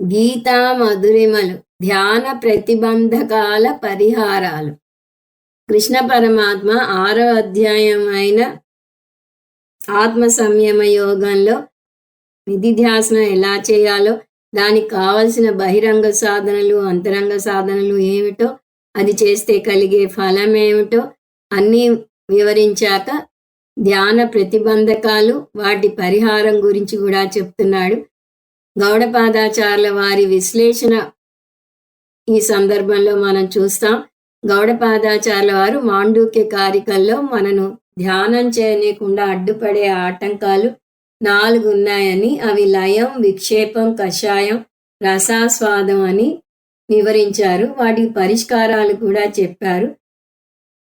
గీతా మధురిమలు ధ్యాన ప్రతిబంధకాల పరిహారాలు. కృష్ణ పరమాత్మ ఆరో అధ్యాయం అయిన ఆత్మ సంయమ యోగంలో నిధిధ్యాసన ఎలా చేయాలో దానికి కావలసిన బహిరంగ సాధనలు అంతరంగ సాధనలు ఏమిటో అది చేస్తే కలిగే ఫలం ఏమిటో అన్నీ వివరించాక ధ్యాన ప్రతిబంధకాలు వాటి పరిహారం గురించి కూడా చెప్తున్నాడు. గౌడపాదాచార్యుల వారి విశ్లేషణ ఈ సందర్భంలో మనం చూస్తాం. గౌడపాదాచార్యుల వారు మాండూక్య కారికల్లో మనను ధ్యానం చేయనీయకుండా అడ్డుపడే ఆటంకాలు నాలుగు ఉన్నాయని అవి లయం విక్షేపం కషాయం రసాస్వాదం అని వివరించారు. వాటి పరిష్కారాలు కూడా చెప్పారు.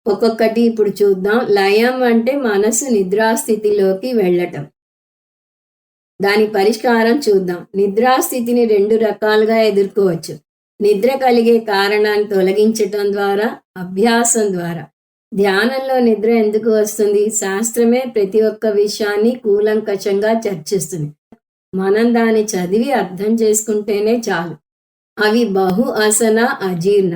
ఒక్కొక్కటి ఇప్పుడు చూద్దాం. లయం అంటే మనసు నిద్రాస్థితిలోకి వెళ్ళటం. దాని పరిష్కారం చూద్దాం. నిద్రాస్థితిని రెండు రకాలుగా ఎదుర్కోవచ్చు. నిద్ర కలిగే కారణాన్ని తొలగించటం ద్వారా అభ్యాసం ద్వారా. ధ్యానంలో నిద్ర ఎందుకు వస్తుంది? శాస్త్రమే ప్రతి ఒక్క విషయాన్ని కూలంకషంగా చర్చిస్తుంది. మనం దాన్ని చదివి అర్థం చేసుకుంటేనే చాలు. అవి బహు అసన అజీర్ణ.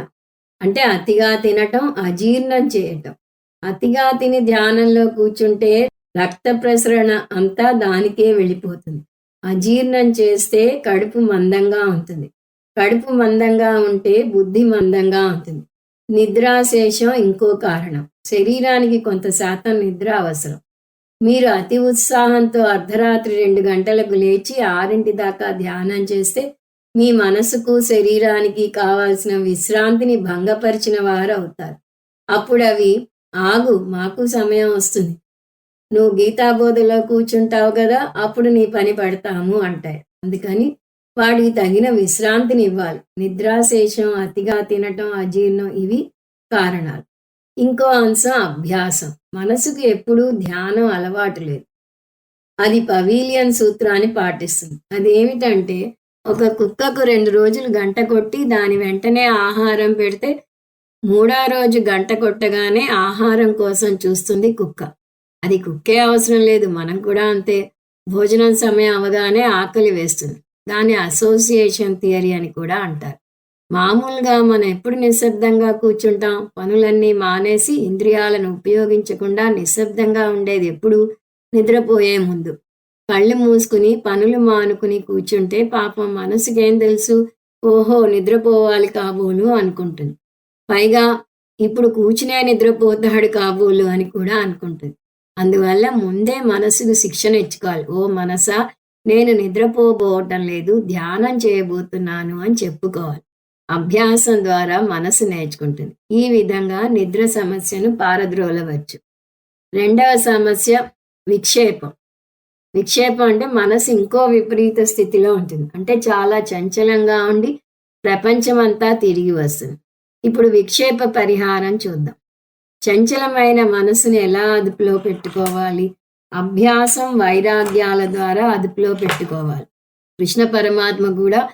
అంటే అతిగా తినటం అజీర్ణం చేయటం. అతిగా తిని ధ్యానంలో కూర్చుంటే రక్త ప్రసరణ అంతా దానికే వెళ్ళిపోతుంది. అజీర్ణం చేస్తే కడుపు మందంగా ఉంటుంది. కడుపు మందంగా ఉంటే బుద్ధి మందంగా ఉంటుంది. నిద్రాశేషం ఇంకో కారణం. శరీరానికి కొంత శాతం నిద్ర అవసరం. మీరు అతి ఉత్సాహంతో అర్ధరాత్రి రెండు గంటలకు లేచి ఆరింటి దాకా ధ్యానం చేస్తే మీ మనసుకు శరీరానికి కావాల్సిన విశ్రాంతిని భంగపరిచిన వారు అవుతారు. అప్పుడు అవి ఆగు మాకు సమయం వస్తుంది. నువ్వు గీతాబోధలో కూర్చుంటావు కదా అప్పుడు నీ పని పడతాము అంటాయి. అందుకని వాడికి తగిన విశ్రాంతిని ఇవ్వాలి. నిద్రాశేషం అతిగా తినటం అజీర్ణం ఇవి కారణాలు. ఇంకో అంశం అభ్యాసం. మనసుకు ఎప్పుడూ ధ్యానం అలవాటు లేదు. అది పవీలియన్ సూత్రాన్ని పాటిస్తుంది. అదేమిటంటే ఒక కుక్కకు రెండు రోజులు గంట కొట్టి దాని వెంటనే ఆహారం పెడితే మూడో రోజు గంట కొట్టగానే ఆహారం కోసం చూస్తుంది కుక్క. అది కుక్కే అవసరం లేదు. మనం కూడా అంతే. భోజనం సమయం అవగానే ఆకలి వేస్తుంది. దాన్ని అసోసియేషన్ థియరీ అని కూడా అంటారు. మామూలుగా మనం ఎప్పుడు నిశ్శబ్దంగా కూర్చుంటాం? పనులన్నీ మానేసి ఇంద్రియాలను ఉపయోగించకుండా నిశ్శబ్దంగా ఉండేది ఎప్పుడు? నిద్రపోయే ముందు. కళ్ళు మూసుకుని పనులు మానుకుని కూర్చుంటే పాపం మనసుకేం తెలుసు? ఓహో నిద్రపోవాలి కాబోలు అనుకుంటుంది. పైగా ఇప్పుడు కూర్చునే నిద్రపోతాడు కాబోలు అని కూడా అనుకుంటుంది. అందువల్ల ముందే మనసుకు శిక్షణ ఇచ్చుకోవాలి. ఓ మనసా నేను నిద్రపోబోవటం లేదు ధ్యానం చేయబోతున్నాను అని చెప్పుకోవాలి. అభ్యాసం ద్వారా మనసు నేర్చుకుంటుంది. ఈ విధంగా నిద్ర సమస్యను పారద్రోలవచ్చు. రెండవ సమస్య విక్షేపం. విక్షేపం అంటే మనసు ఇంకో విపరీత స్థితిలో ఉంటుంది. అంటే చాలా చంచలంగా ఉండి ప్రపంచమంతా తిరిగి వస్తుంది. ఇప్పుడు విక్షేప పరిహారం చూద్దాం. చంచలమైన మనసుని ఎలా అదుపులో పెట్టుకోవాలి? అభ్యాసం వైరాగ్యాల ద్వారా అదుపులో పెట్టుకోవాలి. కృష్ణ పరమాత్మ కూడా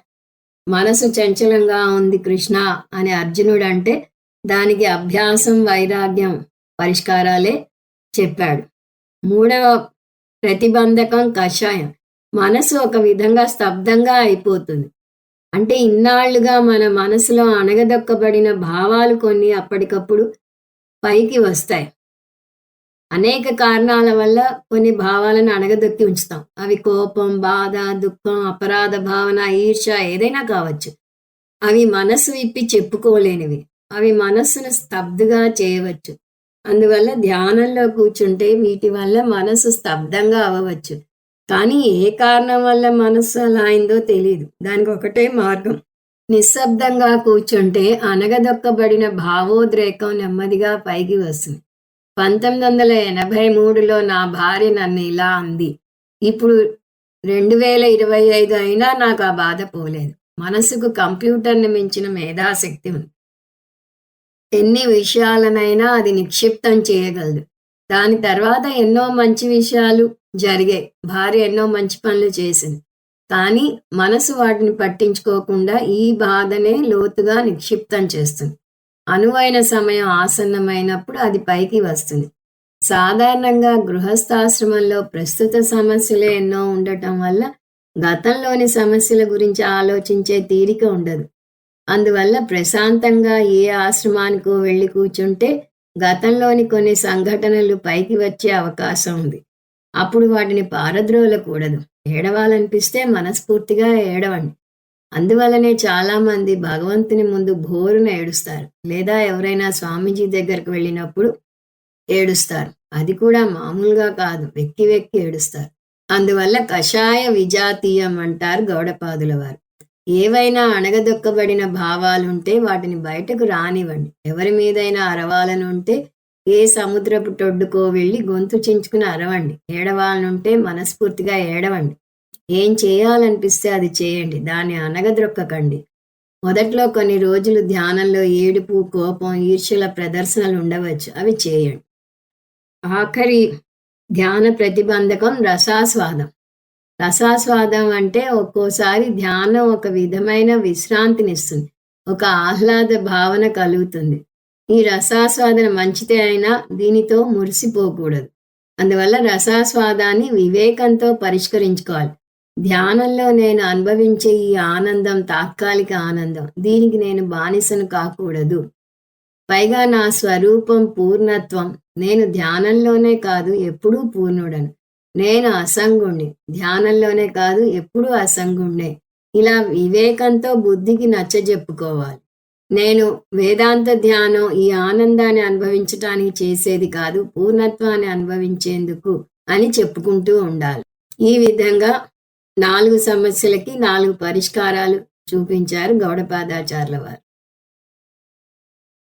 మనసు చంచలంగా ఉంది కృష్ణ అని అర్జునుడు అంటే దానికి అభ్యాసం వైరాగ్యం పరిష్కారాలే చెప్పాడు. మూడవ ప్రతిబంధకం కషాయం. మనసు ఒక విధంగా స్తబ్దంగా అయిపోతుంది. అంటే ఇన్నాళ్ళుగా మన మనసులో అణగదొక్కబడిన భావాలు కొన్ని అప్పటికప్పుడు పైకి వస్తాయి. అనేక కారణాల వల్ల కొన్ని భావాలను అడగదొక్కి ఉంచుతాం. అవి కోపం బాధ దుఃఖం అపరాధ భావన ఈర్ష ఏదైనా కావచ్చు. అవి మనసు విప్పి చెప్పుకోలేనివి. అవి మనస్సును స్తబ్దుగా చేయవచ్చు. అందువల్ల ధ్యానంలో కూర్చుంటే వీటి వల్ల మనసు స్తబ్దంగా అవ్వవచ్చు. కానీ ఏ కారణం వల్ల మనస్సు అలా అయిందో తెలియదు దానికి ఒకటే మార్గం. నిశ్శబ్దంగా కూర్చుంటే అనగదొక్కబడిన భావోద్రేకం నెమ్మదిగా పైకి వస్తుంది. పంతొమ్మిది వందల ఎనభై మూడులో నా భార్య నన్ను ఇలా అంది. ఇప్పుడు రెండు వేల ఇరవై ఐదు అయినా నాకు ఆ బాధ పోలేదు. మనసుకు కంప్యూటర్ని మించిన మేధాశక్తి ఉంది. ఎన్ని విషయాలనైనా అది నిక్షిప్తం చేయగలదు. దాని తర్వాత ఎన్నో మంచి విషయాలు జరిగాయి. భార్య ఎన్నో మంచి పనులు చేసింది. కానీ మనసు వాటిని పట్టించుకోకుండా ఈ బాధనే లోతుగా నిక్షిప్తం చేస్తుంది. అనువైన సమయం ఆసన్నమైనప్పుడు అది పైకి వస్తుంది. సాధారణంగా గృహస్థాశ్రమంలో ప్రస్తుత సమస్యలే ఎన్నో ఉండటం వల్ల గతంలోని సమస్యల గురించి ఆలోచించే తీరిక ఉండదు. అందువల్ల ప్రశాంతంగా ఏ ఆశ్రమానికో వెళ్ళి కూర్చుంటే గతంలోని కొన్ని సంఘటనలు పైకి వచ్చే అవకాశం ఉంది. అప్పుడు వాటిని పారద్రోలకూడదు. ఏడవాలనిపిస్తే మనస్ఫూర్తిగా ఏడవండి. అందువల్లనే చాలామంది భగవంతుని ముందు బోరున ఏడుస్తారు. లేదా ఎవరైనా స్వామీజీ దగ్గరకు వెళ్ళినప్పుడు ఏడుస్తారు. అది కూడా మామూలుగా కాదు. వెక్కి వెక్కి ఏడుస్తారు. అందువల్ల కషాయ విజాతీయం అంటారు గౌడపాదుల వారు ఏవైనా అణగదొక్కబడిన భావాలుంటే వాటిని బయటకు రానివ్వండి. ఎవరి మీదైనా అరవాలనుంటే ఏ సముద్రపు టొడ్డుకో వెళ్ళి గొంతు చించుకుని అరవండి. ఏడవాలనుంటే మనస్ఫూర్తిగా ఏడవండి. ఏం చేయాలనిపిస్తే అది చేయండి. దాన్ని అనగద్రొక్కకండి మొదట్లో కొన్ని రోజులు ధ్యానంలో ఏడుపు కోపం ఈర్ష్యల ప్రదర్శనలు ఉండవచ్చు. అవి చేయండి. ఆఖరి ధ్యాన ప్రతిబంధకం రసాస్వాదం. రసాస్వాదం అంటే ఒక్కోసారి ధ్యానం ఒక విధమైన విశ్రాంతినిస్తుంది. ఒక ఆహ్లాద భావన కలుగుతుంది. ఈ రసాస్వాదన మంచిదే అయినా దీనితో మురిసిపోకూడదు. అందువల్ల రసాస్వాదాన్ని వివేకంతో పరిష్కరించుకోవాలి. ధ్యానంలో నేను అనుభవించే ఈ ఆనందం తాత్కాలిక ఆనందం దీనికి నేను బానిసను కాకూడదు. పైగా నా స్వరూపం పూర్ణత్వం. నేను ధ్యానంలోనే కాదు ఎప్పుడూ పూర్ణుడను. నేను అసంగుణ్ణి. ధ్యానంలోనే కాదు ఎప్పుడూ అసంగుణ్ణే. ఇలా వివేకంతో బుద్ధికి నచ్చజెప్పుకోవాలి. నేను వేదాంత ధ్యానం ఈ ఆనందాన్ని అనుభవించటానికి చేసేది కాదు పూర్ణత్వాన్ని అనుభవించేందుకు అని చెప్పుకుంటూ ఉండాలి. ఈ విధంగా నాలుగు సమస్యలకి నాలుగు పరిష్కారాలు చూపించారు గౌడపాదాచార్యుల వారు.